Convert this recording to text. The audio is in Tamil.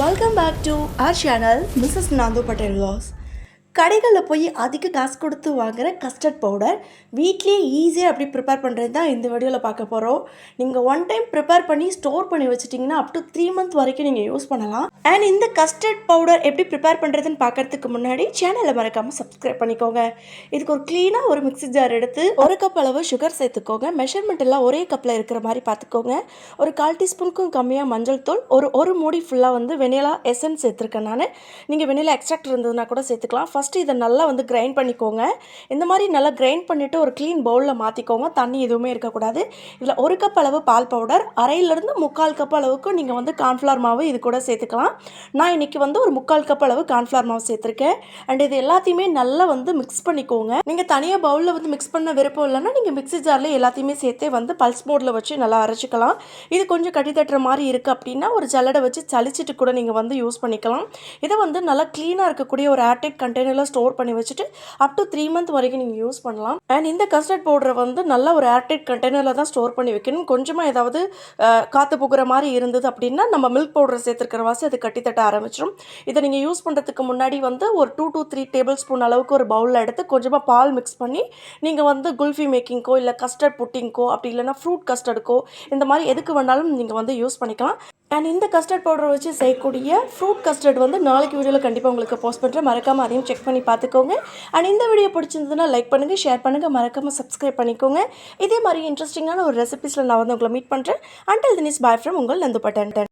Welcome back to our channel Mrs. Nando Patel Vlogs. கடைகளில் போய் அதிக காசு கொடுத்து வாங்குகிற கஸ்டர்ட் பவுடர் வீட்லேயே ஈஸியாக எப்படி ப்ரிப்பேர் பண்ணுறது தான் இந்த வீடியோவில் பார்க்க போகிறோம் நீங்கள் ஒன் டைம் ப்ரிப்பேர் பண்ணி ஸ்டோர் பண்ணி வச்சிட்டிங்கன்னா அப் டு த்ரீ மந்த் வரைக்கும் நீங்கள் யூஸ் பண்ணலாம். அண்ட் இந்த கஸ்டர்ட் பவுடர் எப்படி ப்ரிப்பேர் பண்ணுறதுன்னு பார்க்கறதுக்கு முன்னாடி சேனலை மறக்காமல் சப்ஸ்கிரைப் பண்ணிக்கோங்க. இதுக்கு ஒரு க்ளீனாக ஒரு மிக்ஸி ஜார் எடுத்து ஒரு கப் அளவு சுகர் சேர்த்துக்கோங்க. மெஷர்மெண்ட் எல்லாம் ஒரே கப்பில் இருக்கிற மாதிரி பார்த்துக்கோங்க. ஒரு கால் டீஸ்பூனுக்கும் கம்மியாக மஞ்சள் தூள் ஒரு ஒரு மூடி ஃபுல்லாக வந்து வெனிலா எசன்ஸ் சேர்த்துருக்கேன் நான். நீங்கள் வெனிலா எக்ஸ்ட்ராக்ட் இருந்ததுன்னா கூட சேர்த்துக்கலாம். ஃபஸ்ட்டு இதை நல்லா வந்து கிரைண்ட் பண்ணிக்கோங்க. இந்த மாதிரி நல்லா கிரைண்ட் பண்ணிவிட்டு ஒரு க்ளீன் பவுலில் மாற்றிக்கோங்க தண்ணி எதுவுமே இருக்கக்கூடாது. இதில் ஒரு கப் அளவு பால் பவுடர் அரையிலேருந்து முக்கால் கப் அளவுக்கு நீங்கள் வந்து கார்ன்ஃப்ளவர் மாவு இது கூட சேர்த்துக்கலாம். நான் இன்றைக்கி வந்து ஒரு முக்கால் கப் அளவு கார்ன்ஃப்ளவர் மாவு சேர்த்துருக்கேன். அண்ட் இது எல்லாத்தையுமே நல்லா வந்து மிக்ஸ் பண்ணிக்கோங்க. நீங்கள் தனியாக பவுலில் வந்து மிக்ஸ் பண்ண விருப்பம் இல்லைன்னா நீங்கள் மிக்ஸி ஜாரில் எல்லாத்தையுமே சேர்த்தே வந்து பல்ஸ் மோடில் வச்சு நல்லா அரைச்சிக்கலாம். இது கொஞ்சம் கட்டி தட்டுற மாதிரி இருக்குது அப்படின்னா ஒரு ஜல்லடை வச்சு சளிச்சிட்டு கூட நீங்கள் வந்து யூஸ் பண்ணிக்கலாம். இதை வந்து நல்லா க்ளீனாக இருக்கக்கூடிய ஒரு ஏர்டைட் கண்டெய்னரில் ஸ்டோர் பண்ணி வச்சுட்டு அப் டு த்ரீ மந்த் வரைக்கும் நீங்கள் யூஸ் பண்ணலாம். அண்ட் இந்த கஸ்டர்ட் பவுடரை வந்து நல்ல ஒரு ஏர்டைட் கண்டெய்னரில் தான் ஸ்டோர் பண்ணி வைக்கணும். கொஞ்சமாக ஏதாவது காற்று புகுற மாதிரி இருந்தது அப்படின்னா நம்ம மில்க் பவுடர் சேர்த்துருக்கிற வாசி அது கட்டித்தட்ட ஆரம்பிச்சிடும். இதை நீங்கள் யூஸ் பண்ணுறதுக்கு முன்னாடி வந்து ஒரு two two three tablespoon அளவுக்கு ஒரு பவுலில் எடுத்து கொஞ்சமாக பால் மிக்ஸ் பண்ணி நீங்கள் வந்து குல்ஃபி மேக்கிங்க்கோ இல்லை கஸ்டர்ட் புட்டிங்க்கோ அப்படி இல்லைன்னா ஃப்ரூட் கஸ்டர்டுக்கோ இந்த மாதிரி எதுக்கு வேணாலும் நீங்கள் வந்து யூஸ் பண்ணிக்கலாம். அண்ட் இந்த கஸ்டர்ட் பவுடரை வச்சு செய்யக்கூடிய ஃப்ரூட் கஸ்டர்ட் வந்து நாளைக்கு வீடியோவில் கண்டிப்பாக உங்களுக்கு போஸ்ட் பண்ணுறேன் மறக்காமல் அதையும் செக் பண்ணி பார்த்துக்கோங்க. அண்ட் இந்த வீடியோ பிடிச்சிருந்ததுன்னா லைக் பண்ணுங்கள் ஷேர் பண்ணுங்கள் மறக்காமல் சப்ஸ்கிரைப் பண்ணிக்கோங்க. இதே மாதிரி இன்ட்ரெஸ்டிங்கான ஒரு ரெசிபிஸில் நான் வந்து உங்களை மீட் பண்ணுறேன் அண்டல் தினிஸ் பாய் ஃப்ரம் உங்கள் நந்து பட்டன்.